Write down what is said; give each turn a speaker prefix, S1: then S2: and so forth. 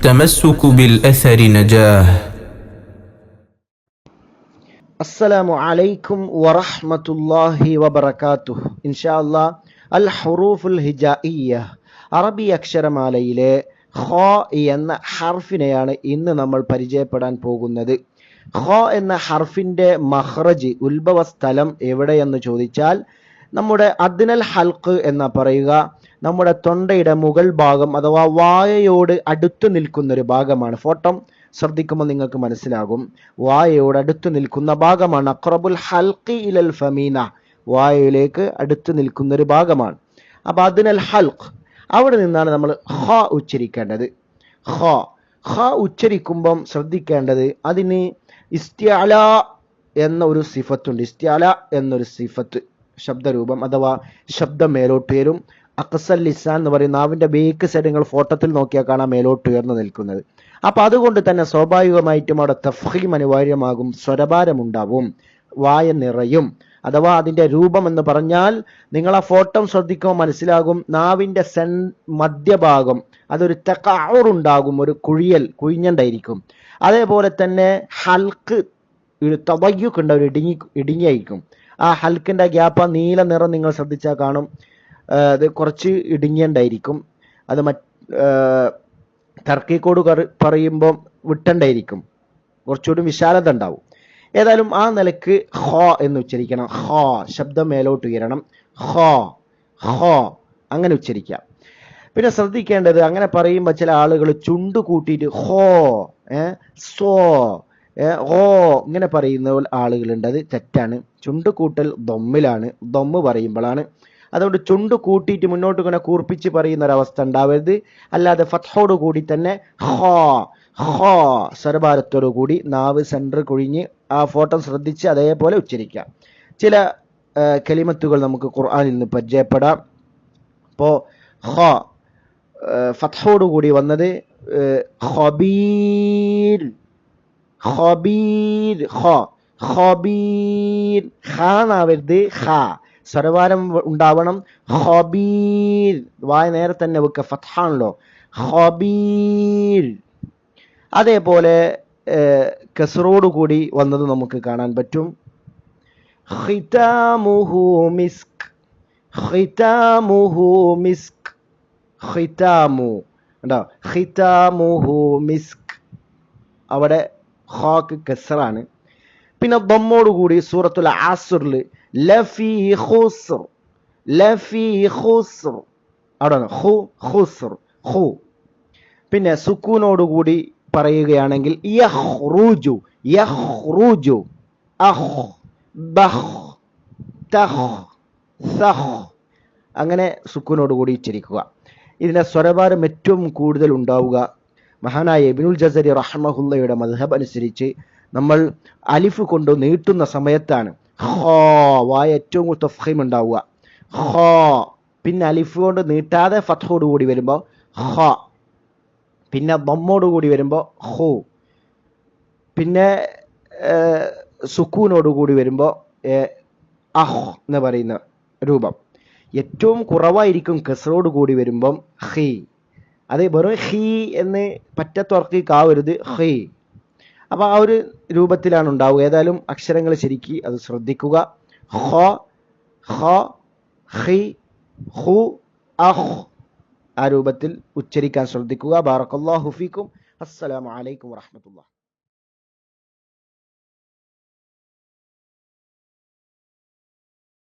S1: التمسك بالأثر نجاه
S2: അസ്സലാമു അലൈക്കും വറഹ്മത്തുള്ളാഹി വബറകാതുഹു ഇൻഷാ അല്ലാ അൽ ഹുറൂഫുൽ ഹിജായിയ അറബി അക്ഷരമാലയിലെ ഖ എന്ന ഹർഫിനെയാണ് ഇന്ന് നമ്മൾ പരിചയപ്പെടാൻ പോകുന്നത് ഖ എന്ന ഹർഫിന്റെ മഹ്റജ് ഉത്ഭവ സ്ഥലം എവിടെയെന്ന് ചോദിച്ചാൽ നമ്മുടെ അദ്നൽ ഹൽക്ക് എന്ന പറയുക നമ്മുടെ തൊണ്ടയുടെ മുകൾ ഭാഗം അഥവാ വായയോട് അടുത്ത് നിൽക്കുന്ന ഒരു ഭാഗമാണ്. ഫോട്ടം ശ്രദ്ധിക്കുമ്പോൾ നിങ്ങൾക്ക് മനസ്സിലാകും. വായയോട് അടുത്ത് നിൽക്കുന്ന ഭാഗമാണ്. അക്രബുൽ ഹൽക്കി ഇലൽ ഫമീന. വായയിലേക്ക് അടുത്ത് നിൽക്കുന്ന ഒരു ഭാഗമാണ്. അപ്പൊ അതിനൽ ഹൽക്ക് അവിടെ നിന്നാണ് നമ്മൾ ഹ ഉച്ചരിക്കേണ്ടത്. ഹ ഹ ഉച്ചരിക്കുമ്പം ശ്രദ്ധിക്കേണ്ടത് അതിന് ഇസ്ത്യാല എന്ന ഒരു സിഫത്തുണ്ട്. ഇസ്ത്യാല എന്നൊരു സിഫത്ത്. ശബ്ദരൂപം അഥവാ ശബ്ദം മേലോട്ട് ഉയരും അക്സൽ ലിസാൻ എന്ന് പറയും നാവിന്റെ ബേക്ക് സൈഡുകൾ ഫോട്ടത്തിൽ നോക്കിയാൽ കാണാം മേലോട്ട് ഉയർന്നു നിൽക്കുന്നത്. അപ്പൊ അതുകൊണ്ട് തന്നെ സ്വാഭാവികമായിട്ടും അവിടെ തഫീം അനിവാര്യമാകും സ്വരഭാരം ഉണ്ടാവും വായ നിറയും. അഥവാ അതിന്റെ രൂപം എന്ന് പറഞ്ഞാൽ നിങ്ങൾ ആ ഫോട്ടോ ശ്രദ്ധിക്കുമ്പോൾ മനസ്സിലാകും നാവിന്റെ സെൻ മധ്യഭാഗം അതൊരു തെക്കാറുണ്ടാകും ഒരു കുഴിയൽ കുഴിഞ്ഞണ്ടായിരിക്കും. അതേപോലെ തന്നെ ഹൽക്ക് ഒരു തവയ്യുക്കുണ്ട് ഒരു ഇടുങ്ങി ഇടുങ്ങിയായിരിക്കും. ആ ഹൽക്കിന്റെ ഗ്യാപ്പ് ആ നീല നിറം നിങ്ങൾ ശ്രദ്ധിച്ചാൽ കാണും. അത് കുറച്ച് ഇടുങ്ങിയുണ്ടായിരിക്കും. അത് മറ്റ് ടർക്കിക്കോട് പറയുമ്പോൾ വിട്ടണ്ടായിരിക്കും. കുറച്ചുകൂടി വിശാലത ഉണ്ടാവും ഏതായാലും ആ നിലയ്ക്ക് ഹോ എന്ന് ഉച്ചരിക്കണം. ഹോ ശബ്ദം മേലോട്ട് ഉയരണം. ഹോ ഹോ അങ്ങനെ ഉച്ചരിക്കാം. പിന്നെ ശ്രദ്ധിക്കേണ്ടത് അങ്ങനെ പറയുമ്പോൾ ചില ആളുകൾ ചുണ്ട് കൂട്ടിയിട്ട് ഹോ ഏ സോ ഓ ഇങ്ങനെ പറയുന്ന ആളുകളുണ്ട്. അത് തെറ്റാണ്. ചുണ്ട് കൂട്ടൽ ദൊമ്മിലാണ്. ദൊമ്മ് പറയുമ്പോഴാണ്. അതുകൊണ്ട് ചുണ്ട് കൂട്ടിയിട്ട് മുന്നോട്ട് ഇങ്ങനെ കൂർപ്പിച്ച് പറയുന്ന ഒരവസ്ഥ ഉണ്ടാവരുത്. അല്ലാതെ ഫത്തോട് കൂടി തന്നെ ഹോ ഹോ സ്വരഭാരത്തോടു കൂടി നാവ് സെന്റർ കുഴിഞ്ഞ് ആ ഫോട്ടോ ശ്രദ്ധിച്ച് അതേപോലെ ഉച്ചരിക്കാം. ചില കെളിമത്തുകൾ നമുക്ക് ഖുർആാനിൽ നിന്ന് പരിചയപ്പെടാം. അപ്പോൾ ഹോ ഫത്തോടു കൂടി വന്നത് ഹബീർ ഖബീർ ഖ ഖബീർ ഖാനാവരുത് ഖ. സ്വരവാരം ഉണ്ടാവണം ഖബീർ. വായ നേരെ തന്നെ വെക്കുക ഫത്താണല്ലോ ഖബീർ. അതേപോലെ കൂടി വന്നത് നമുക്ക് കാണാൻ പറ്റും. ഖിതാമുഹു മിസ്ക്. ഖിതാമുഹു മിസ്ക്. ഖിതാമു. ഉണ്ടോ ഖിതാമുഹു മിസ്ക്. അവിടെ ഹാക്ക് കസറാണ് പിന്നെ ദമ്മോടുകൂടി സൂറത്തുൽ ആസുറിൽ ലഫി ഖുസ്ർ ലഫി പിന്നെ സുക്കൂനോടുകൂടി പറയുകയാണെങ്കിൽ യഹ്റുജു യഹ്റുജു അഹ് ബഹ് തഹ് അങ്ങനെ സുക്കൂനോടുകൂടി ഉച്ചരിക്കുക. ഇതിന്റെ സ്വരഭാരം ഏറ്റവും കൂടുതൽ ഉണ്ടാവുക മഹാനായ എബിനുൽ ജസരി റഹ്മഹുല്ലയുടെ മദ്ഹബ് അനുസരിച്ച് നമ്മൾ അലിഫ് കൊണ്ട് നീട്ടുന്ന സമയത്താണ് ഹോ വായ ഏറ്റവും കൂടുതൽ തഫീം ഉണ്ടാവുക. ഹോ പിന്നെ അലിഫ് കൊണ്ട് നീട്ടാതെ ഫത്തോട് കൂടി വരുമ്പോൾ ഹ പിന്നെ ബമ്മോട് കൂടി വരുമ്പോൾ ഹോ പിന്നെ സുക്കൂനോട് കൂടി വരുമ്പോൾ അഹ് എന്ന് പറയുന്ന രൂപം. ഏറ്റവും കുറവായിരിക്കും കസറോട് കൂടി വരുമ്പം ഹി. അത് വെറും ഹി എന്ന് പറ്റത്തുറക്കിക്കാവരുത് ഹി. അപ്പോൾ ആ ഒരു രൂപത്തിലാണ് ഉണ്ടാവുക. ഏതായാലും അക്ഷരങ്ങൾ ശരിക്ക് അത് ശ്രദ്ധിക്കുക. ഹ ഹ ഹി ഹു അഹ്. ആ രൂപത്തിൽ ഉച്ചരിക്കാൻ ശ്രദ്ധിക്കുക. ബാറക്കല്ലാ ഹുഫിക്കും അസ്സലാമു അലൈക്കും വറഹ്മത്തുള്ളാഹി.